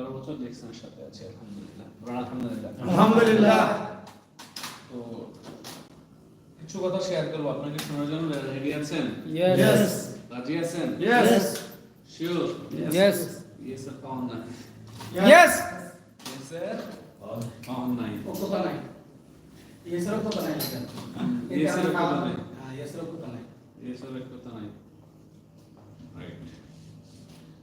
এগারো বছর ডিএক্সএনের সাথে আছি আলহামদুলিল্লাহ আলহামদুলিল্লাহ আলহামদুলিল্লাহ তো কিছু কথা শেয়ার করব আপনাকে শোনার জন্য রেডি আছেন Yes. রাজি আছেন Yes. Sure Yes. Yes sir power নাই Yes. ইয়েস স্যার পাওয়ার নাই অক্ষতা নাই ইয়েসের অক্ষতা নাই এখানে। এই ইয়েসের কারণে অক্ষতা না- নাই। হ্যাঁ, ইয়েসের অক্ষতা নাই। ইয়েস স্যার কথা নাই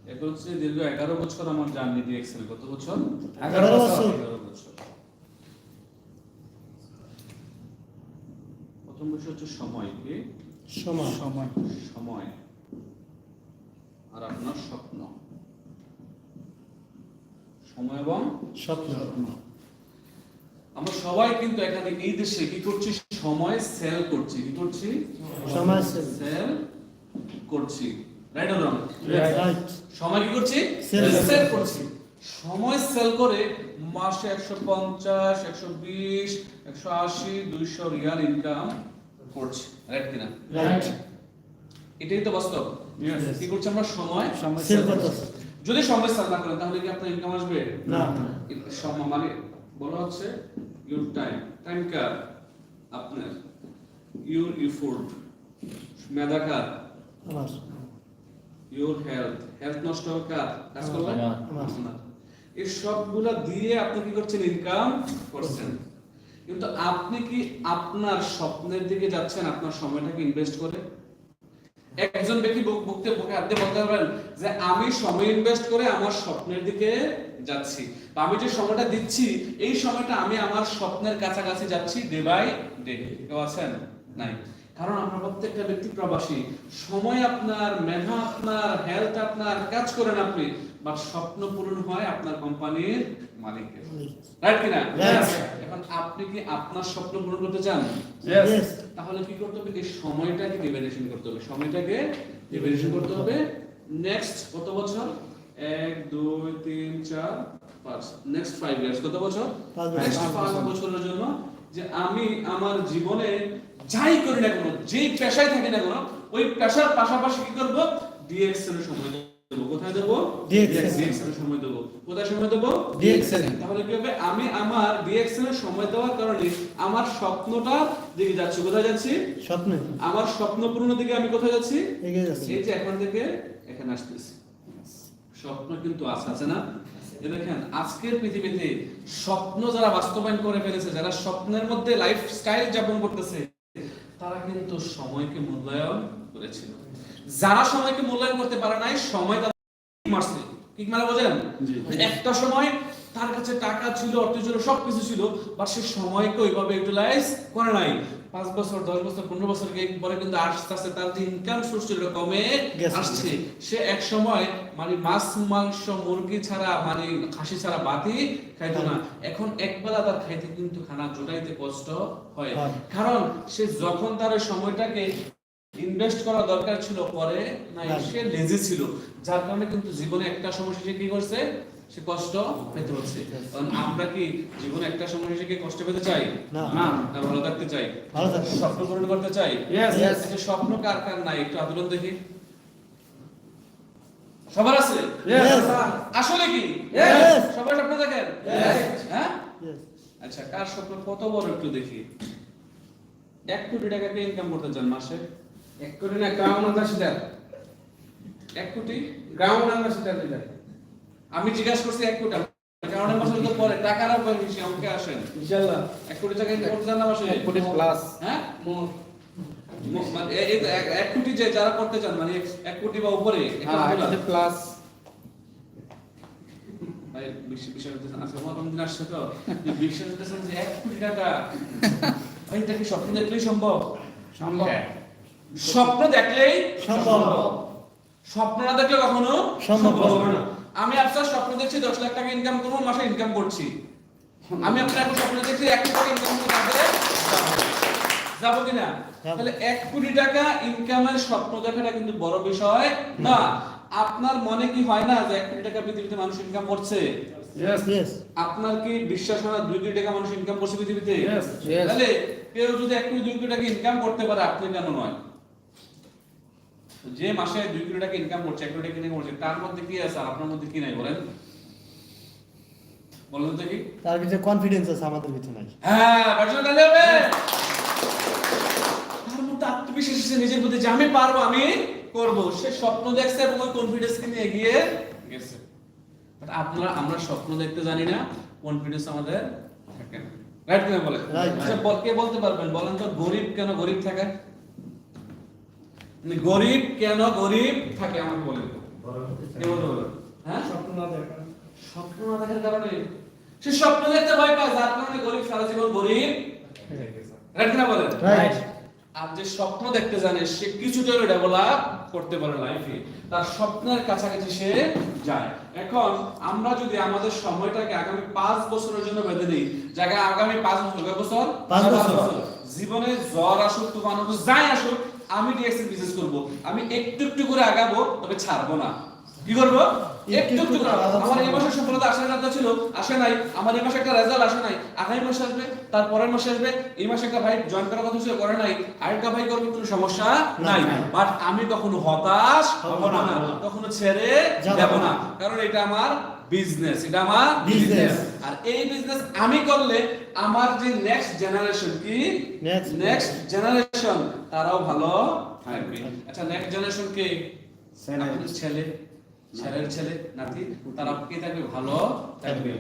হচ্ছে দীর্ঘ এগারো বছর আমার জার্নি ডিএক্সএল কত বছর? এগারো বছর। প্রথম বিষয় হচ্ছে সময় কি? সময়। সময়। সময়। আর আপনার স্বপ্ন। সময় এবং স্বপ্ন। আমরা সবাই কিন্তু এখানে এই দেশে কি করছি? সময় সেল করছি। কি করছি? সময় সেল করছি। রাইট অর রং সময় কি করছি? সেল করছি। সময় সেল করে মাসে একশো পঞ্চাশ একশো বিশ একশো আশি দুইশো রিয়াল ইনকাম করছি। রাইট কিনা? এটাই তো বাস্তব। কি করছি আমরা? সময় sell করছি। যদি সময় সেল না করেন তাহলে কি আপনার ইনকাম আসবে? না। সময় মানে বলা হচ্ছে ইউর টাইম টাইম কার? আপনার। ইউর ইফোর্ট মেধা কার? আমার। ইউর হেলথ হেলথ নষ্ট হবে কার? কাজ করবে আপনার এই সবগুলা দিয়ে আপনি কি করছেন? ইনকাম করছেন। কিন্তু আপনি কি আপনার স্বপ্নের দিকে যাচ্ছেন? আপনার সময়টাকে ইনভেস্ট করে? একজন ব্যক্তি বুক- বুকতে বুকে হাত বলতে পারবেন যে আমি সময় ইনভেস্ট করে আমার স্বপ্নের দিকে যাচ্ছি। আমি যে সময়টা দিচ্ছি এই সময়টা আমি আমার স্বপ্নের কাছাকাছি যাচ্ছি ডে বাই ডে কেউ আছেন? নাই। কারণ আমরা প্রত্যেকটা ব্যক্তি প্রবাসী। সময় আপনার মেধা আপনার হেলথ আপনার কাজ করেন আপনি বাট স্বপ্ন পূরণ হয় আপনার কোম্পানির মালিকের। রাইট কিনা? এখন আপনি কি আপনার স্বপ্ন পূরণ করতে চান? তাহলে কি করতে হবে? এই সময়টাকে ডিভাইডেশন করতে হবে। সময়টাকে ডিভাইডেশন করতে হবে। নেক্সট কত বছর? এক দুই তিন চার পাঁচ। নেক্সট ফাইভ ইয়ার্স কত বছর? বছর। নেক্সট পাঁচ বছরের জন্য যে আমি আমার জীবনে যাই করি না কেন যেই পেশায় থাকি না কেন ওই পেশার পাশাপাশি কি করব? ডিএক্সএল এর সময় দেবো। কোথায় দেবো? এর সময় দেবো। কোথায় সময় দেবো? DXL তাহলে কি হবে? আমি আমার ডিএক্সএল এর সময় দেওয়ার কারণে আমার স্বপ্নটা দিকে যাচ্ছি। কোথায় যাচ্ছি? স্বপ্নে। আমার স্বপ্ন পূরণের দিকে আমি কোথায় যাচ্ছি? এগিয়ে যাচ্ছি। এই যে এখান থেকে এখানে আসতেছি। স্বপ্ন কিন্তু আছে আছে না? দেখেন আজকের পৃথিবীতে স্বপ্ন যারা বাস্তবায়ন করে ফেলেছে যারা স্বপ্নের মধ্যে লাইফ স্টাইল যাপন করতেছে তারা কিন্তু সময়কে মূল্যায়ন করেছিল। যারা সময়কে মূল্যায়ন করতে পারে নাই সময় তাদের মারছে। কিক মারা বোঝেন? একটা সময় তার কাছে টাকা ছিল অর্থ ছিল সবকিছু ছিল বা সে সময়কে ওইভাবে ইউটিলাইজ করে নাই। পাঁচ বছর দশ বছর পনেরো বছর পরে কিন্তু আস্তে আস্তে তার যে ইনকাম সোর্স ছিল কমে আসছে। সে এক সময় মানে মাছ মাংস মুরগি ছাড়া মানে খাসি ছাড়া বাতি খাইতো না। এখন একবেলা তার খাইতে কিন্তু খানা জোটাইতে কষ্ট হয়। হয়। কারণ সে যখন তার সময়টাকে ইনভেস্ট করা দরকার ছিল পরে না নাই। সে লেজি ছিল। যার কারণে কিন্তু জীবনে একটা সমস্যা সে কি করছে? সে কষ্ট পেতে হচ্ছে। কারণ আমরা কি জীবনে একটা সমস্যা সে কি কষ্ট পেতে চাই? না। না না ভালো থাকতে চাই। স্বপ্ন পূরণ করতে চাই. আচ্ছা, স্বপ্ন কার কার নাই? একটু আন্দোলন দেখি। সবার আছে? আসলে কি. সবাই স্বপ্ন দেখেন? হ্যাঁ? আচ্ছা কার স্বপ্ন কত বড় একটু দেখি। এক কোটি টাকা কে ইনকাম করতে চান মাসে? এক কোটি না গ্রাউন্ড আন্দাজ এক কোটি? গ্রাউন্ড আন্দাজ আমি জিজ্ঞাসা করছি এক কোটি কারণ বছর তো পরে টাকার উপর বেশি অঙ্কে আসেন। ইনশাআল্লাহ। এক কোটি টাকা করতে চান না মাসে এক কোটি প্লাস হ্যাঁ? মানে এক- এক কোটি যে যারা করতে চান মানে এক কোটি বা উপরে হ্যাঁ প্লাস ভাই বিশ্ব- বিশ্বাস করতেছেন আজকে আমার কোনদিন আসছে তো। যে বিশ্বাস করতেছেন যে এক কোটি টাকা। ভাই এটা কি স্বপ্ন দেখলেই সম্ভব? সম্ভব। স্বপ্ন দেখলেই সম্ভব। স্বপ্ন না দেখলে কখনো সম্ভব না। আমি আপনার স্বপ্ন দেখছি দশ লাখ টাকা ইনকাম করব মাসে ইনকাম করছি। আমি আপনার এখন স্বপ্ন দেখছি এক কোটি টাকা ইনকাম করব যাব। কিনা? তাহলে এক কোটি টাকা ইনকামের স্বপ্ন দেখাটা কিন্তু বড় বিষয় না। আপনার মনে কি হয় না যে এক কোটি টাকা পৃথিবীতে মানুষ ইনকাম করছে. আপনার কি বিশ্বাস হয় না দুই কোটি টাকা মানুষ ইনকাম করছে পৃথিবীতে. তাহলে কেউ যদি এক কোটি দুই কোটি টাকা ইনকাম করতে পারে আপনি কেন নয়? যে মাসে দুই কোটি টাকা ইনকাম করছে এক কোটি টাকা ইনকাম করছে তার মধ্যে কি আছে? আর আপনার মধ্যে কি নাই বলেন? বলুন তো কি? তার ভিতরে কনফিডেন্স আছে আমাদের ভিতরে নাই। হ্যাঁ বাজনা তাহলে হবে। তার মধ্যে আত্মবিশ্বাস এসেছে নিজের প্রতি যে আমি পারব আমি করব। সে স্বপ্ন দেখছে এবং ওই কনফিডেন্স নিয়ে এগিয়ে গেছে। বাট আপনারা আমরা স্বপ্ন দেখতে জানি না কনফিডেন্স আমাদের থাকে না। রাইট কিনা বলে আচ্ছা কে বলতে পারবেন? বলেন তো গরিব কেন গরিব থাকে? গরিব কেন গরিব? থাকে আমাকে বলেন কে বলতে পারবেন হ্যাঁ? স্বপ্ন না দেখা স্বপ্ন না দেখার কারণে? সে স্বপ্ন দেখতে ভয় পায় যার কারণে গরিব সারা জীবন গরিব। রাইট না বলেন? রাইট আর যে স্বপ্ন দেখতে জানে সে কিছুটা ডেভেলপ করতে পারে লাইফে তার স্বপ্নের কাছাকাছি সে যায়। এখন আমরা যদি আমাদের সময়টাকে আগামী পাঁচ বছরের জন্য বেঁধে দিই জায়গায় আগামী পাঁচ বছর। জীবনে জ্বর আসুক তুফান আসুক যাই আসুক আমি ডিএক্সি বিজনেস করব। আমি একটু একটু করে আগাবো তবে ছাড়বো না। কি করব? একটু একটু করে আমার এই মাসে সফলতা আসার কথা ছিল আসে নাই। আমার এই মাসে একটা রেজাল্ট আসে নাই। আগামী মাসে আসবে তার পরের মাসে আসবে। এই মাসে একটা ভাই জয়েন করার কথা ছিল করে নাই। আরেকটা ভাই করবে কোনো সমস্যা নাই। বাট আমি কখনো হতাশ হব না। কখনো ছেড়ে যাব। না। কারণ এটা আমার বিজনেস এটা আমার বিজনেস আর এই বিজনেস আমি করলে আমার যে নেক্সট জেনারেশন কি? নেক্সট জেনারেশন তারাও ভালো। থাকবে আচ্ছা নেক্সট জেনারেশন কে? ছেলে। ছেলের ছেলে নাতি তারা কে থাকবে? ভালো থাকবে।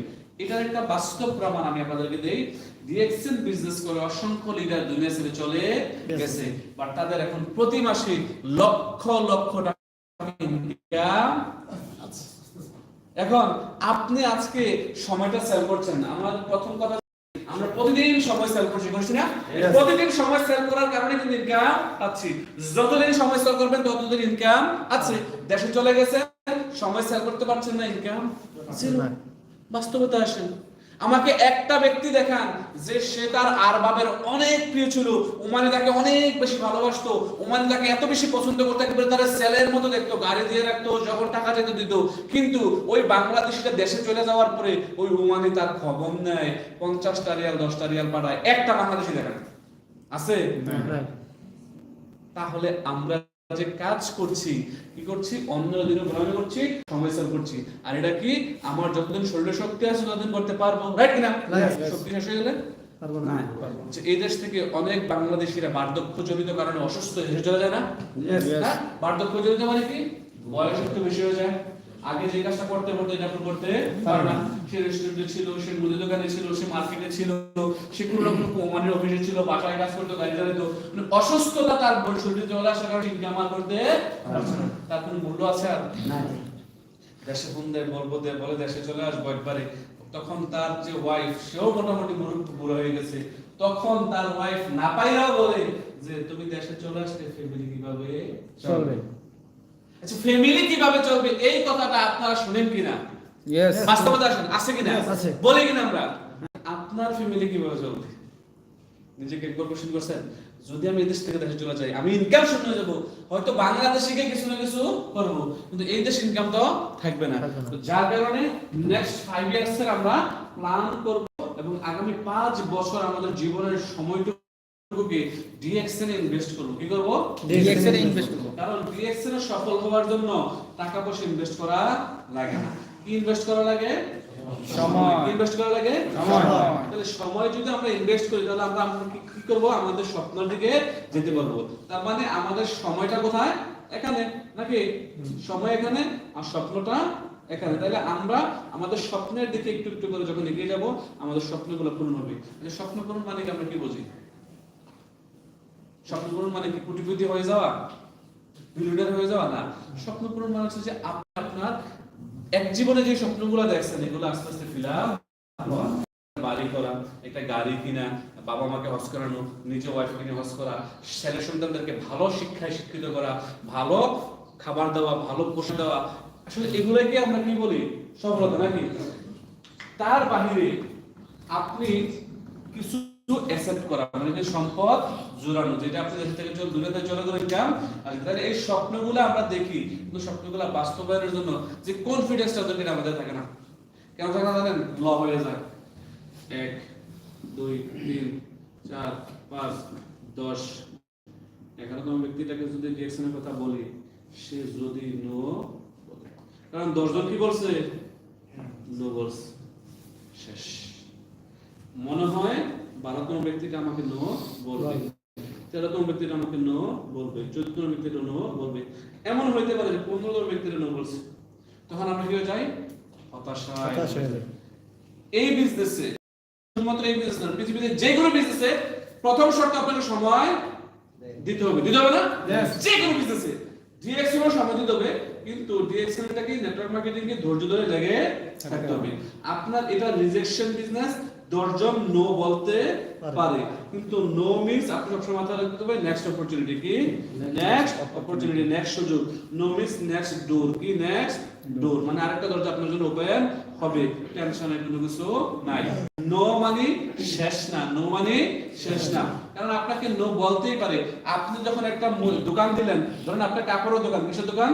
এটার একটা বাস্তব প্রমাণ আমি আপনাদেরকে দেই। ডিএক্সএন বিজনেস করে অসংখ্য লিডার দুনিয়া ছেড়ে চলে গেছে। বাট তাদের এখন প্রতি মাসে লক্ষ লক্ষ টাকা এখন আপনি আজকে সময়টা সেল করছেন আমার প্রথম কথা আমরা প্রতিদিন সময় সেল করছি করছি না? প্রতিদিন সময় সেল করার কারণে কিন্তু ইনকাম পাচ্ছি। যতদিন সময় সেল করবেন ততদিন ইনকাম আছে। দেশে চলে গেছে সময় সেল করতে পারছেন না ইনকাম না। বাস্তবতা আসেন আমাকে একটা ব্যক্তি দেখান যে সে তার আরবাবের অনেক প্রিয় ছিল ওমানি তাকে অনেক বেশি ভালোবাসতো ওমানি তাকে এত বেশি পছন্দ করতো একেবারে তার ছেলের মতো দেখতো গাড়ি দিয়ে রাখতো যখন টাকা যেতে দিত। কিন্তু ওই বাংলাদেশিটা দেশে চলে যাওয়ার পরে ওই ওমানি তার খবর নেয় পঞ্চাশটা রিয়াল দশটা রিয়াল পাঠায়। একটা বাংলাদেশি দেখান। আছে? তাহলে আমরা যে কাজ করছি কি করছি? অন্য দিনে ভ্রমণ করছি সময় করছি। আর এটা কি? আমার যতদিন শরীরে শক্তি আছে ততদিন করতে পারব। রাইট কিনা? শক্তি শেষ হয়ে গেলে? এই দেশ থেকে অনেক বাংলাদেশিরা বার্ধক্য জনিত কারণে অসুস্থ হয়ে চলে যায় না. হ্যাঁ? বার্ধক্য জনিত মানে কি? বয়স একটু বেশি হয়ে যায়। আগে যে কাজটা করতে করতে এটা এখন করতে পারে না। সে রেস্টুরেন্টে ছিল সে মুদি দোকানে ছিল সে মার্কেটে ছিল সে কোনো রকম কোম্পানির অফিসে ছিল বাসায় কাজ করতো গাড়ি চালাতো। মানে অসুস্থতা তার শরীরে চলে আসার কারণে ইনকাম আর করতে তার কোনো মূল্য আছে আর? দেশে ফোন দেয় বলব বলে দেশে চলে আসব একবারে। তখন তার যে ওয়াইফ সেও মোটামুটি বুড়ো বুড়ো হয়ে গেছে। তখন তার ওয়াইফ না পাইরাও বলে যে তুমি দেশে চলে আসলে ফ্যামিলি কীভাবে চলবে। আচ্ছা ফ্যামিলি কীভাবে চলবে? এই কথাটা আপনারা শুনেন কিনা? ইয়েস বাস্তবতা আসেন আছে কিনা? আছে। বলি কিনা আমরা? আপনার ফ্যামিলি কীভাবে চলবে? নিজেকে একবার কোশ্চেন করছেন? যদি আমি এই দেশ থেকে দেশে চলে যাই আমি ইনকাম শূন্য যাব। হয়তো বাংলাদেশে গিয়ে কিছু না কিছু করব। কিন্তু এই দেশ ইনকাম তো থাকবে না। যার কারণে নেক্সট ফাইভ ইয়ার্স এর আমরা প্ল্যান করব এবং আগামী পাঁচ বছর আমাদের জীবনের সময়টুকুকে ডিএক্সএন ইনভেস্ট করব। কি করব? ডিএক্সএন ইনভেস্ট করব। কারণ ডিএক্সএন সফল হওয়ার জন্য টাকা পয়সা ইনভেস্ট করা লাগে না। কি ইনভেস্ট করা লাগে? সময়। ইনভেস্ট করা লাগে? সময়। তাহলে সময় যদি আমরা ইনভেস্ট করি তাহলে আমরা আমরা কি কি করব? আমাদের স্বপ্নের দিকে যেতে পারব। তার মানে আমাদের সময়টা কোথায়? এখানে। নাকি? সময় এখানে আর স্বপ্নটা এখানে। তাহলে আমরা আমাদের স্বপ্নের দিকে একটু একটু করে যখন এগিয়ে যাব আমাদের স্বপ্নগুলো পূরণ হবে। স্বপ্ন পূরণ মানে কি আমরা কি বুঝি? স্বপ্ন মানে কি? হয়ে যাওয়া? বিলিয়নার হয়ে যাওয়া? না। মানে হচ্ছে যে আপনি আপনার এক জীবনে যে স্বপ্নগুলো দেখছেন, এগুলো আস্তে আস্তে ফিল বাড়ি করা একটা গাড়ি কিনা, বাবা মাকে করানো নিজে করা, ছেলে সন্তানদেরকে ভালো শিক্ষায় শিক্ষিত করা, ভালো খাবার দেওয়া, ভালো পোষণ দেওয়া। আসলে এগুলোকে আমরা কি বলি? সফলতা নাকি? তার বাহিরে আপনি কিছু অ্যাসেপ্ট করা মানে যে সম্পদ জোরানো যেটা আপনি দেশ থেকে চলে দূরে চলে গেলে আর তাহলে এই স্বপ্নগুলো আমরা দেখি কিন্তু স্বপ্নগুলো বাস্তবায়নের জন্য যে কনফিডেন্সটা ওদের আমাদের থাকে না। কেন থাকে না জানেন? ল হয়ে যায়। এক দুই তিন চার পাঁচ দশ। এগারোতম ব্যক্তিটাকে যদি কথা বলি সে যদি নো কারণ দশজন কি বলছে? নো বলছে। শেষ। মনে হয় বারোতম ব্যক্তিটা আমাকে নো বলবে। তেরোতম ব্যক্তিটা আমাকে নো বলবে। চোদ্দতম ব্যক্তিটা নো বলবে। এমন হইতে পারে যে পনেরোতম ব্যক্তিটা নো বলছে। তখন আমরা কি হয়ে যাই? হতাশায়। এই বিজনেসে শুধুমাত্র এই বিজনেস না পৃথিবীতে যে কোনো বিজনেসে প্রথম শর্ত আপনাকে সময় দিতে হবে। দিতে হবে না? যে কোনো বিজনেসে সময় দিতে হবে কিন্তু নেটওয়ার্ক মার্কেটিং এ ধৈর্য ধরে লেগে থাকতে হবে। আপনার এটা রিজেকশন বিজনেস দশজন নো বলতে পারে। কিন্তু নো মিন্স আপনি সবসময় মাথায় রাখতে হবে নেক্সট অপরচুনিটি কি? নেক্সট অপরচুনিটি নেক্সট সুযোগ। নো মিন্স নেক্সট ডোর কি নেক্সট ডোর মানে আরেকটা দরজা আপনার জন্য ওপেন হবে। টেনশনের কোনো কিছু নাই। নো মানে শেষ না। নো মানে শেষ না। কারণ আপনাকে নো বলতেই পারে। আপনি যখন একটা দোকান দিলেন ধরেন আপনার কাপড়ের দোকান কিসের দোকান?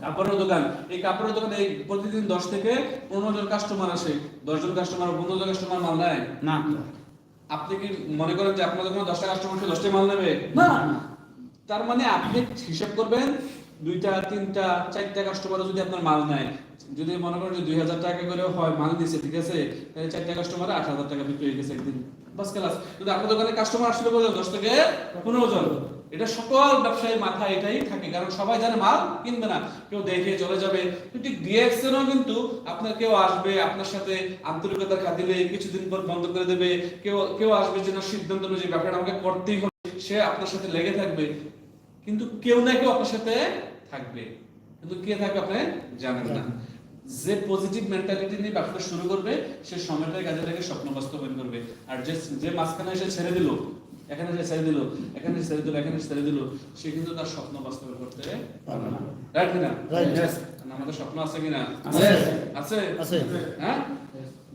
কাপড়ের দোকান। এই কাপড়ের দোকানে এই প্রতিদিন দশ থেকে পনেরো জন কাস্টমার আসে। দশ জন কাস্টমার পনেরো জন কাস্টমার মাল নেয়? না। আপনি কি মনে করেন যে আপনার দোকানে দশটা কাস্টমার দশটাই দশটা মাল নেবে? না। তার মানে আপনি হিসাব করবেন দুইটা, তিনটা, চারটা কাস্টমার যদি আপনার মাল নেয়, যদি মনে করেন যে দুই হাজার টাকা করে হয়, মাল দিছে, ঠিক আছে, তাহলে চারটা কাস্টমার আট হাজার টাকা বিক্রি হয়ে গেছে একদিন। বাস ক্লাস। কিন্তু আপনার দোকানে কাস্টমার আসলে বলে দশ থেকে পনেরো জন। এটা সকল ব্যবসায়ীর এটাই থাকে, কারণ সবাই জানে মাল কিনবে না। কেউ দেখে চলে যাবে। ডিএক্সএনও কিন্তু আপনার কেউ আসবে, আপনার সাথে কিছুদিন পর বন্ধ করে দেবে। কেউ কেউ আসবে যে, না, সিদ্ধান্ত অনুযায়ী ব্যাপারটা আমাকে করতেই হবে। সে আপনার সাথে লেগে থাকবে। কিন্তু কেউ না কেউ আপনার সাথে থাকবে। কিন্তু কে থাকবে আপনি জানেন না। যে পজিটিভ মেন্টালিটি নিয়ে ব্যবসা শুরু করবে সে সময়টার কাজে লাগে স্বপ্ন বাস্তবায়ন করবে। আর যে যে মাঝখানে এসে ছেড়ে দিল এখানে ছেড়ে দিল এখানে ছেড়ে দিল এখানে ছেড়ে দিল সে কিন্তু তার স্বপ্ন বাস্তবায়ন করতে পারবে না। রাইট কিনা? আমাদের স্বপ্ন আছে কিনা? আছে। আছে? আছে। হ্যাঁ?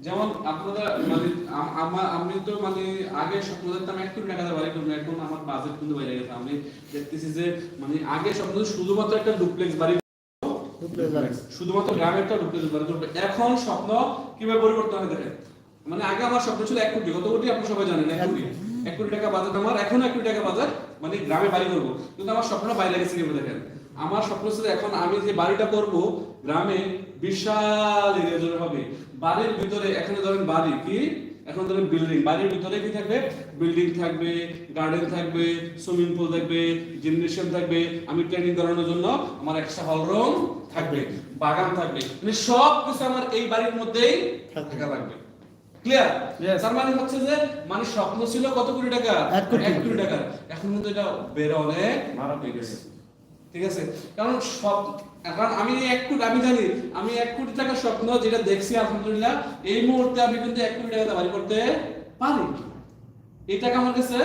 যেমন আপনারা মানে আম- তো মানে আগে স্বপ্ন দেখতাম এক কোটি টাকা বাড়ি করব এখন আমার বাজেট কিন্তু বাইরে গেছে। আমি দেখতেছি যে মানে আগে স্বপ্ন শুধুমাত্র একটা ডুপ্লেক্স বাড়ি শুধুমাত্র গ্রামে একটা ডুপ্লেক্স বাড়ি করব। এখন স্বপ্ন কীভাবে পরিবর্তন হয় দেখেন মানে আগে আমার স্বপ্ন ছিল এক কোটি। কত কোটি আপনি সবাই জানেন এক কোটি। এক কোটি টাকা বাজেট আমার এখন এক কোটি টাকা বাজেট মানে গ্রামে বাড়ি করব। কিন্তু আমার স্বপ্নটা বাইরে গেছে কীভাবে দেখেন? আমার স্বপ্ন ছিল এখন আমি যে বাড়িটা করব গ্রামে বিশাল এরিয়া জুড়ে হবে। বাড়ির ভিতরে এখানে ধরেন বাড়ি কি? এখন ধরেন বিল্ডিং বাড়ির ভিতরে কি থাকবে? বিল্ডিং থাকবে গার্ডেন থাকবে সুইমিং পুল থাকবে জিমনেশিয়াম থাকবে। আমি ট্রেনিং করানোর জন্য আমার এক্সট্রা হল রুম থাকবে বাগান থাকবে। মানে সব কিছু আমার এই বাড়ির মধ্যেই থাকা লাগবে। ক্লিয়ার তার মানে হচ্ছে যে মানে স্বপ্ন ছিল কত কোটি টাকা? এক কোটি। টাকা এখন কিন্তু এটা বেড়ে অনেক ঠিক আছে? কারণ সব কারণ আমি এক কোটি আমি জানি আমি এক কোটি টাকার স্বপ্ন যেটা দেখছি আলহামদুলিল্লাহ এই মুহূর্তে আমি কিন্তু এক কোটি টাকা বাড়ি করতে পারি। এই টাকা আমার কাছে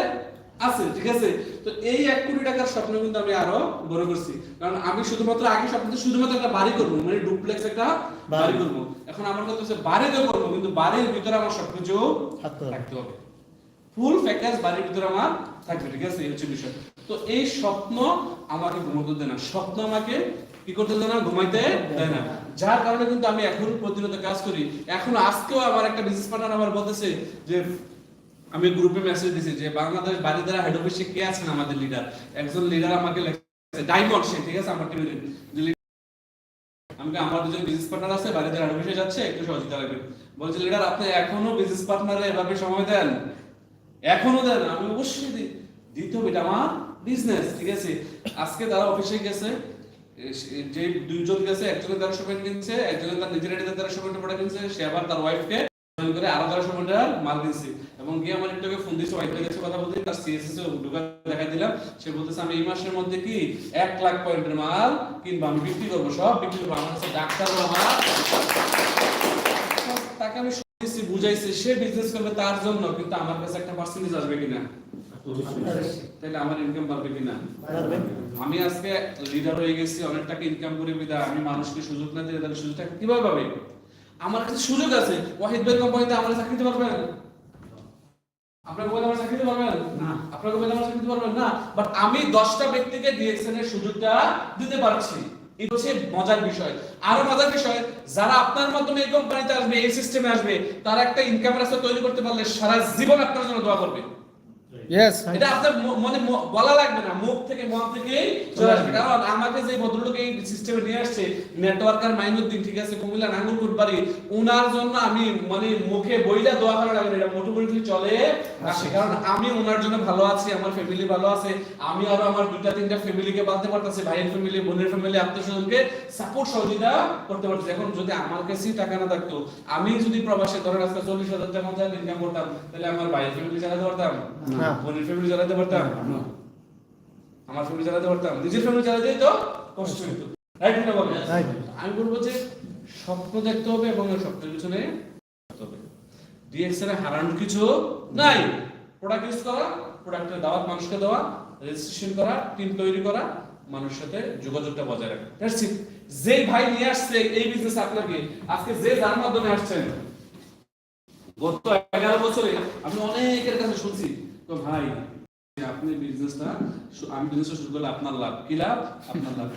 আছে ঠিক আছে? তো এই এক কোটি টাকার স্বপ্ন কিন্তু আমি আরও বড় করছি। কারণ আমি শুধুমাত্র আগে স্বপ্ন শুধুমাত্র একটা বাড়ি করব মানে ডুপ্লেক্স একটা বাড়ি। বাড়ি করব। এখন আমার কথা হচ্ছে বাড়িতে করব কিন্তু বাড়ির ভিতরে আমার সবকিছু থাকতে হবে। থাকতে হবে। ফুল প্যাকেজ বাড়ির ভিতরে আমার থাকবে ঠিক আছে? এই হচ্ছে বিষয়। তো এই স্বপ্ন আমাকে ঘুমাতে দেয় না। স্বপ্ন আমাকে কি করতে দেয় না? ঘুমাইতে দেয় না। যার কারণে কিন্তু আমি এখন প্রতিনিয়ত কাজ করি। এখন আজকেও আমার একটা বিজনেস পার্টনার আমার বলতেছে যে, আমি গ্রুপে মেসেজ দিছি যে, বাংলাদেশ বাড়িদারা হেড অফিসে কে আছেন আমাদের লিডার একজন লিডার আমাকে লেখছে ডায়মন্ড সে, ঠিক আছে, আমার টিমের আমি আমার দুজন বিজনেস পার্টনার আছে বাড়িদারা হেড অফিসে যাচ্ছে, একটু সহযোগিতা লাগবে। বলছে লিডার আপনি এখনও বিজনেস পার্টনারে এভাবে সময় দেন? এখনও দেন, আমি অবশ্যই দিতে হবে আমার বিজনেস ঠিক আছে? আজকে তারা অফিসে গেছে যে দুইজন গেছে পয়েন্ট কিনছে তার নিজের তেরোশো পয়েন্ট কিনছে, সে আবার তার ওয়াইফকে করে আরও তেরোশো মাল কিনছে এবং গিয়ে আমার একটু ফোন দিয়েছে ওয়াইফের কাছে কথা বলতে তার সিএসএস ঢুকা দেখাই দিলাম। সে বলতেছে, আমি এই মাসের মধ্যে কি এক লাখ পয়েন্টের মাল কিনবো, আমি বিক্রি করব, সব বিক্রি করব। আমার কাছে ডাক্তার তাকে আমি বুঝাইছি সে বিজনেস করবে তার জন্য কিন্তু আমার কাছে একটা পার্সেন্টেজ আসবে কিনা? তাহলে আমার ইনকাম বাড়বে কিনা? আমি আজকে লিডার হয়ে গেছি অনেক টাকা ইনকাম করে বিদায়। আমি মানুষকে সুযোগ না দিলে তাহলে সুযোগটা কীভাবে পাবে? আমার কাছে সুযোগ আছে। ওয়াহিদ ভাই কোম্পানিতে আমার চাকরি দিতে পারবেন? আপনার কোম্পানি আমার চাকরি দিতে পারবেন? না। আপনার কোম্পানি আমার চাকরি দিতে পারবেন? না। বাট আমি দশটা ব্যক্তিকে ডিএক্সএন এর সুযোগটা দিতে পারছি। এই হচ্ছে মজার বিষয়। আরও মজার বিষয়, যারা আপনার মাধ্যমে এই কোম্পানিতে আসবে, এই সিস্টেমে আসবে, তারা একটা ইনকাম রাস্তা তৈরি করতে পারলে সারা জীবন আপনার জন্য দোয়া করবে। Yes. এটা আপনার মনে বলা লাগবে না। মুখ থেকে মন থেকে চলে আসবে। কারণ আমাকে যে ভদ্রলোক এই সিস্টেমে নিয়ে আসছে নেটওয়ার্কার মাইনুদ্দিন ঠিক আছে কুমিল্লা নাঙ্গলকোট বাড়ি ওনার জন্য আমি মানে মুখে বইটা দোয়া করা লাগে এটা মোটামুটি চলে? আসে কারণ আমি ওনার জন্য ভালো আছি আমার ফ্যামিলি ভালো আছে। আমি আরও আমার দুটা তিনটা ফ্যামিলিকে বাঁধতে পারতেছি ভাইয়ের ফ্যামিলি বোনের ফ্যামিলি আত্মীয় স্বজনকে সাপোর্ট সহযোগিতা করতে পারতেছি। এখন যদি আমার কাছেই টাকা না থাকতো আমি যদি প্রবাসে ধরেন আজকে চল্লিশ হাজার টাকা ইনকাম করতাম তাহলে আমার ভাইয়ের ফ্যামিলি চালাতে পারতাম না। বোনের ফ্যামিলি চালাতে পারতাম? আমার ফ্যামিলি চালাতে পারতাম? নিজের ফ্যামিলি চালাতেই তো কষ্ট হতো রাইট না বলো. আমি বলব যে স্বপ্ন দেখতে হবে এবং স্বপ্নের পিছনে হবে। এ হারানোর কিছু নাই। প্রোডাক্ট ইউজ করা প্রোডাক্টের দাওয়াত মানুষকে দেওয়া রেজিস্ট্রেশন করা টিম তৈরি করা মানুষের সাথে যোগাযোগটা বজায় রাখা। দ্যাটস ইট যেই ভাই নিয়ে আসছে এই বিজনেস আপনাকে আজকে যে যার মাধ্যমে আসছেন গত এগারো বছরে আমি অনেকের কাছে শুনছি তো ভাই আপনি বিজনেসটা আমি বিজনেসটা শুরু করলে আপনার লাভ। কি লাভ? আপনার লাভ।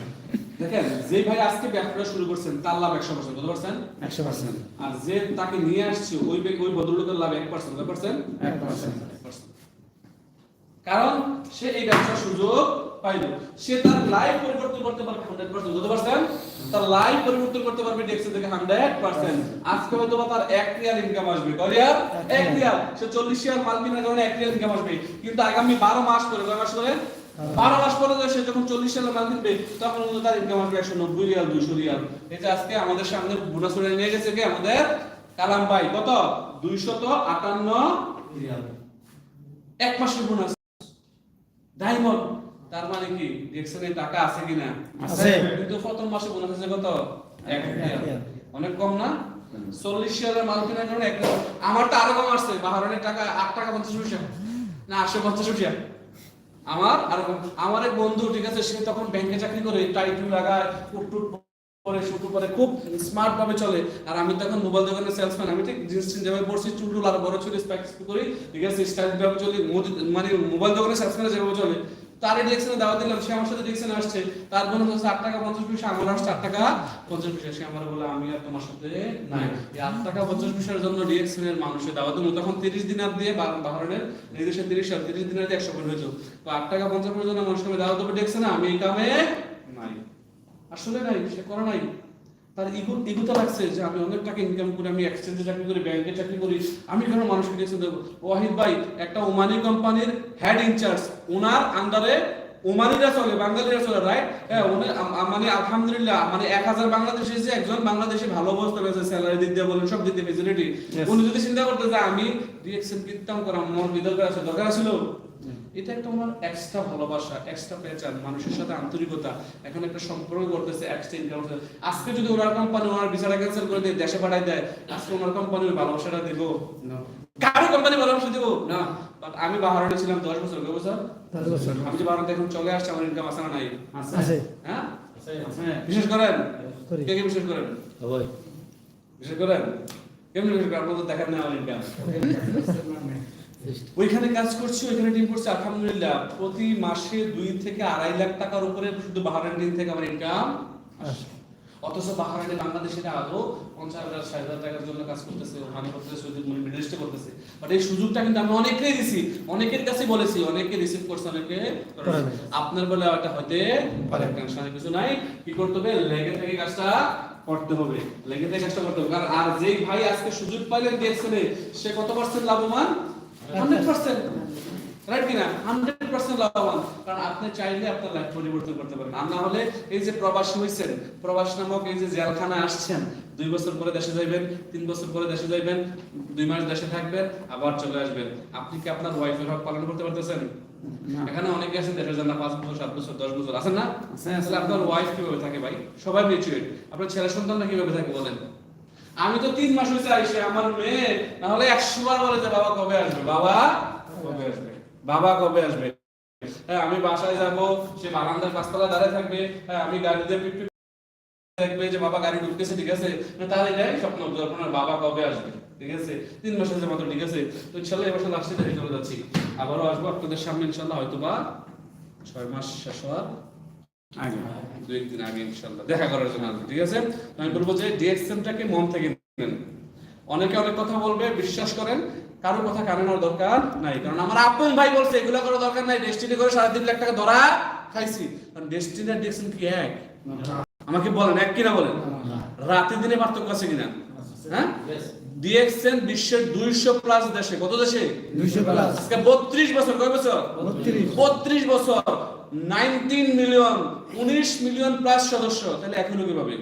দেখেন যে ভাই আজকে ব্যবসা শুরু করছেন তার লাভ একশো পার্সেন্ট কত পার্সেন্ট একশো পার্সেন্ট আর যে তাকে নিয়ে আসছে ওই ওই ভদ্রলোকের লাভ এক পার্সেন্ট কত পার্সেন্ট এক পার্সেন্ট কারণ সে এই ব্যবসার সুযোগ পাইল। সে তার লাইফ পরিবর্তন করতে পারবে হান্ড্রেড পার্সেন্ট বুঝতে পারছেন? তার লাইফ পরিবর্তন করতে পারবে ডেক্সে থেকে হান্ড্রেড পার্সেন্ট আজকে হয়তো বা তার এক রিয়াল ইনকাম আসবে। কয় রিয়াল এক রিয়াল সে চল্লিশ রিয়াল মাল কেনার কারণে এক রিয়াল ইনকাম আসবে। কিন্তু আগামী বারো মাস পরে কয় মাস পরে? বারো মাস পরে সে যখন চল্লিশ রিয়াল মাল কিনবে তখন কিন্তু তার ইনকাম আসবে একশো নব্বই রিয়াল দুইশো রিয়াল এই যে আজকে আমাদের সামনে বোনাস নিয়ে গেছে কি? আমাদের কালাম ভাই। কত? দুইশত আটান্ন রিয়াল এক মাসের বোনাস ডায়মন্ড মানে কি ডিএক্সএন টাকা আছে কিনা? আছে। কিন্তু প্রথম মাসে বোনাস আছে কত? এক অনেক কম না? চল্লিশ শেয়ারের মাল কেনার কারণে এক রিয়াল। আমারটা আরও কম আসছে বাহারের টাকা আট টাকা পঞ্চাশ পয়সা। না আটশো পঞ্চাশ পয়সা। আমার আর। আমার এক বন্ধু ঠিক আছে সে তখন ব্যাংকে চাকরি করে টাইটু লাগায় উটটুট পরে শুটু পরে খুব স্মার্ট ভাবে চলে। আর আমি তখন মোবাইল দোকানের সেলসম্যান আমি ঠিক জিন্স টিন যেভাবে পড়ছি চুল আর বড় চুল স্প্যাক্স করি ঠিক আছে স্টাইল ভাবে চলি মানে মোবাইল দোকানের সেলসম্যান যেভাবে চলে। তার ইলেকশনে দাওয়াত দিলাম, সে আমার সাথে ইলেকশনে আসছে। তার বোন হচ্ছে আট টাকা পঞ্চাশ পয়সা, আমার আসছে আট টাকা পঞ্চাশ পয়সা। সে আমার বলে, আমি আর তোমার সাথে নাই। এই আট টাকা পঞ্চাশ পয়সার জন্য ডিরেকশনের মানুষের দাওয়াত দিল। তখন তিরিশ দিনার দিয়ে বা- নির্দেশে তিরিশ আর তিরিশ দিনার দিয়ে একশো করে হয়েছে তো আট টাকা পঞ্চাশ পয়সার জন্য মানুষকে আমি দাওয়াত দেবো ডিরেকশনে আমি এই কামে নাই। আসলে নাই, সে করে নাই। তার ইগো ইগোটা লাগছে যে আমি অনেক টাকা ইনকাম করি আমি এক্সচেঞ্জে চাকরি করি ব্যাংকে চাকরি করি আমি কেন মানুষকে ওয়াহিদ ভাই একটা ওমানি কোম্পানির হেড ইনচার্জ ওনার আন্ডারে ওমানিরা চলে বাঙালিরা চলে রাইট হ্যাঁ মানে আলহামদুলিল্লাহ মানে এক হাজার বাংলাদেশে এসে একজন বাংলাদেশে ভালো অবস্থা পেয়েছে স্যালারি দিক দিয়ে বলেন সব দিক দিয়ে ফেসিলিটি উনি যদি চিন্তা করতে যে আমি রিয়েকশন কীর্তন করা মন আছে দরকার ছিল? এটা একটা আমার এক্সট্রা ভালোবাসা এক্সট্রা পেচান মানুষের সাথে আন্তরিকতা। এখন একটা সম্পর্ক করতেছে এক্সট্রা ইনকাম আজকে যদি ওনার কোম্পানি ওনার ভিসাটা ক্যান্সেল করে দিয়ে দেশে পাঠায় দেয় আজকে ওনার কোম্পানি ভালোবাসাটা দেবো? কারও কোম্পানি ভালোবাসা দেবো? না। বাট আমি বাহারে ছিলাম দশ বছর বছর? আমি যে বাহারে এখন চলে আসছে আমার ইনকাম আছে না নাই? আছে। হ্যাঁ? আছে আছে। বিশেষ করেন। কে কে বিশেষ করেন? বিশেষ করেন? কেমন বিশেষ করেন? আপনাদের দেখেন না আমার ইনকাম ওইখানে কাজ করছি, ওইখানে টিম করছি, আলহামদুলিল্লাহ। প্রতি মাসে দুই থেকে আড়াই লাখ টাকার উপরে শুধু বাহারান টিম থেকে আমার ইনকাম অথচ বাহারানে বাংলাদেশের আদৌ পঞ্চাশ হাজার, ষাট হাজার টাকার জন্য কাজ করতেছে, ওখানে করতেছে মিডল ইস্টে করতেছে। বাট এই সুযোগটা কিন্তু আমি অনেকেই দিছি, অনেকের কাছে বলেছি, অনেকে রিসিভ করছে, অনেকে। আপনার বেলা এটা হতে পারে টেনশনের কিছু নাই। কি করতে হবে? লেগে থেকে কাজটা করতে হবে। লেগে থেকে কাজটা করতে হবে। কারণ আর যেই ভাই আজকে সুযোগ পাইলেন দিয়েছেন সে কত পার্সেন্ট লাভবান? হান্ড্রেড পার্সেন্ট রাইট কিনা? হান্ড্রেড পার্সেন্ট লাভবান। কারণ আপনি চাইলে আপনার লাইফ পরিবর্তন করতে পারেন। আর না হলে এই যে প্রবাসী হয়েছেন প্রবাস নামক এই যে জেলখানা আসছেন দুই বছর পরে দেশে যাইবেন তিন বছর পরে দেশে যাইবেন দুই মাস দেশে থাকবেন আবার চলে আসবেন। আপনি কি আপনার ওয়াইফের হক পালন করতে পারতেছেন? এখানে অনেকে আছেন দেশের জন্য পাঁচ বছর সাত বছর দশ বছর। আছেন না? আসলে আপনার ওয়াইফ কীভাবে থাকে ভাই? সবাই মেচুয়েট আপনার ছেলে সন্তানরা কীভাবে থাকে বলেন? আমি তো তিন মাস হয়েছে আইসে, আমার মেয়ে না হলে একশো বার বলে যে, বাবা কবে আসবে? বাবা কবে আসবে? বাবা কবে আসবে? হ্যাঁ আমি বাসায় যাব, সে বারান্দার পাঁচতলা দাঁড়িয়ে থাকবে হ্যাঁ আমি গাড়িতে পিট দেখবে যে, বাবা গাড়ি ঢুকতেছে, ঠিক আছে? তার এটাই স্বপ্ন আপনার বাবা কবে আসবে? ঠিক আছে, তিন মাস হয়েছে মাত্র, ঠিক আছে? তো ইনশাল্লাহ চলে যাচ্ছি। আবারও আসব আপনাদের সামনে, ইনশাল্লাহ হয়তো বা ছয় মাস শেষ হওয়ার আগে। দুই একদিন আগে ইনশাল্লাহ দেখা করার জন্য আসব, ঠিক আছে? আমি বলব যে ডিএক্সএমটাকে মন থেকে নেন। অনেকে অনেক কথা বলবে বিশ্বাস করেন কারও কথা কানে নেওয়ার দরকার নাই। কারণ আমার আপন ভাই বলছে এগুলো করার দরকার নাই ডেস্টিনি করে সাড়ে তিন লাখ টাকা ধরা খাইছি। কারণ ডেস্টিনি আর ডেস্টিনি কি এক। আমাকে বলেন এক কিনা বলেন? রাতে দিনে পার্থক্য আছে কিনা? হ্যাঁ? ডিএক্সএন বিশ্বের দুইশো প্লাস দেশে কত দেশে? দুইশো প্লাস বত্রিশ বছর কয় বছর? বত্রিশ বছর। নাইনটিন মিলিয়ন উনিশ মিলিয়ন প্লাস সদস্য তাহলে এখনও কীভাবে?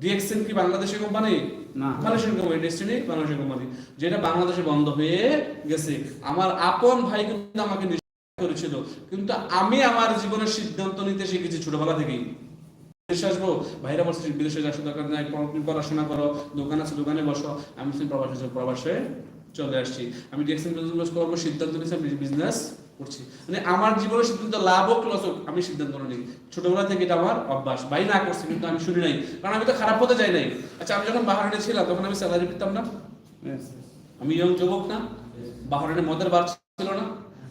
ডিএক্সএন কি বাংলাদেশের কোম্পানি না। মালয়েশিয়ান কোম্পানি ডেস্টিনি বাংলাদেশের কোম্পানি যেটা বাংলাদেশে বন্ধ হয়ে গেছে। আমার আপন ভাই কিন্তু আমাকে করেছিল। কিন্তু আমি আমার জীবনের সিদ্ধান্ত নিতে শিখেছি ছোটবেলা থেকেই। বিদেশে আসব ভাইরা বলছে বিদেশে যাওয়ার দরকার নাই পড়াশোনা করো দোকান আছে দোকানে বসো। আমি প্রবাসে প্রবাসে চলে আসছি। আমি ডিএক্সএন বিজনেস করব সিদ্ধান্ত নিয়েছি আমি বিজনেস করছি। মানে আমার জীবনে সিদ্ধান্ত লাভ হোক লস হোক আমি সিদ্ধান্ত নিই। ছোটবেলা থেকে এটা আমার অভ্যাস। ভাই না করছি কিন্তু আমি শুনি নাই। কারণ আমি তো খারাপ হতে যাই নাই। আচ্ছা আমি যখন বাহারে ছিলাম তখন আমি স্যালারি পেতাম না? আমি ইয়ং যুবক না। বাহারানে মদের বার ছিল না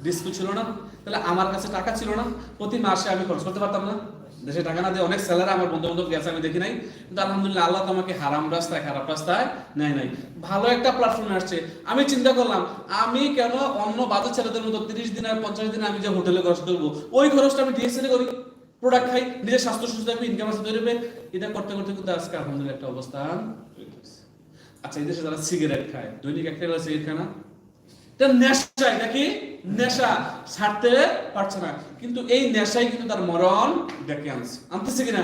ডিস্কো ছিল না। তাহলে আমার কাছে টাকা ছিল না। প্রতি মাসে আমি খরচ করতে পারতাম না। দেশে টাকা না দিয়ে অনেক স্যালারি আমার বন্ধু বান্ধব গেছে, আমি দেখি নাই। কিন্তু আলহামদুলিল্লাহ আল্লাহ তো আমাকে হারাম রাস্তায়, খারাপ রাস্তায় নেয় নাই। ভালো একটা প্ল্যাটফর্মে আসছে। আমি চিন্তা করলাম, আমি কেন অন্য বাজার ছেলেদের মতো তিরিশ দিন আর পঞ্চাশ দিন আমি যে হোটেলে খরচ করব? ওই খরচটা আমি ডিএসএল করি প্রোডাক্ট খাই, নিজের স্বাস্থ্য সুস্থ থাকবে ইনকাম আছে তৈরি হবে এটা করতে করতে কিন্তু আজকে আলহামদুলিল্লাহ একটা অবস্থান আচ্ছা এই দেশে যারা সিগারেট খায়, দৈনিক একটা সিগারেট খায় না? এটা নেশা, এটা কি? নেশা ছাড়তে পারছে না। কিন্তু এই নেশাই কিন্তু তার মরণ ডেকে আনছে। আনতেছে কিনা?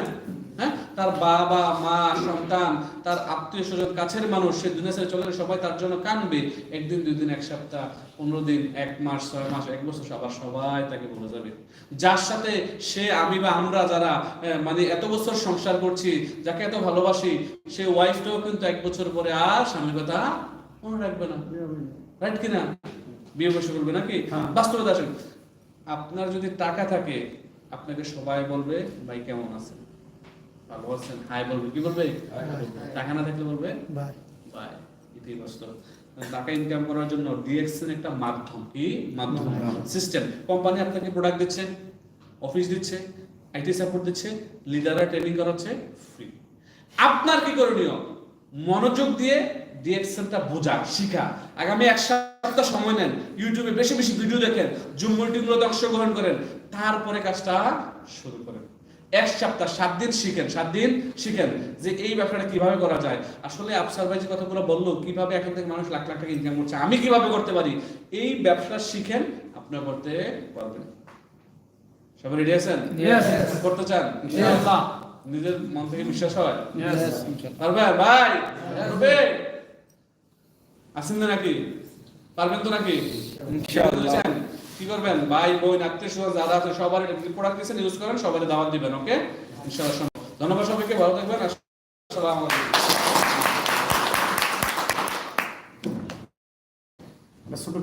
হ্যাঁ? তার বাবা মা সন্তান তার আত্মীয় স্বজন কাছের মানুষ সে দুনিয়া ছেড়ে চলে সবাই তার জন্য কানবে। একদিন দুই দিন এক সপ্তাহ পনেরো দিন এক মাস ছয় মাস এক বছর আবার সবাই তাকে ভুলে যাবে। যার সাথে সে আমি বা আমরা যারা মানে এত বছর সংসার করছি যাকে এত ভালোবাসি সে ওয়াইফটাও কিন্তু এক বছর পরে আর স্বামীর কথা মনে রাখবে না। রাইট কিনা? বিয়ে বসে করবে নাকি? বাস্তবতা আসেন আপনার যদি টাকা থাকে আপনাকে সবাই বলবে ভাই কেমন আছেন? ভালো আছেন? হাই বলবে কি বলবে? টাকা না থাকলে বলবে? ভাই ভাই এটাই বাস্তব। টাকা ইনকাম করার জন্য ডিএক্সএন একটা মাধ্যম। কি? মাধ্যম। সিস্টেম কোম্পানি আপনাকে প্রোডাক্ট দিচ্ছে অফিস দিচ্ছে আইটি সাপোর্ট দিচ্ছে লিডাররা ট্রেনিং করাচ্ছে ফ্রি আপনার কি করণীয়? মনোযোগ দিয়ে ডিএক্সএনটা বোঝা শিখা। আগামী এক সপ্তাহ সময় নেন ইউটিউবে বেশি বেশি ভিডিও দেখেন জুম মিটিংগুলোতে অংশগ্রহণ করেন তারপরে কাজটা শুরু করেন। এক সপ্তাহ সাত দিন শিখেন সাত দিন শিখেন যে এই ব্যাপারটা কীভাবে করা যায়। আসলে আফসার ভাই যে কথাগুলো বলল কীভাবে এখান থেকে মানুষ লাখ লাখ টাকা ইনকাম করছে আমি কীভাবে করতে পারি এই ব্যবসা শিখেন আপনার করতে পারবেন। সবাই রেডি আছেন? করতে চান? নিজের মন থেকে বিশ্বাস হয়? পারবে ভাই আছেন না নাকি? পারবেন তো নাকি? কি করবেন? ভাই বোন আত্মীয় স্বজন দাদা আছে সবার প্রোডাক্ট দিচ্ছেন ইউজ করেন সবাই দাওয়াত দিবেন ওকে ইনশাআল্লাহ ধন্যবাদ সবাইকে ভালো থাকবেন আসসালামু আলাইকুম। ছোট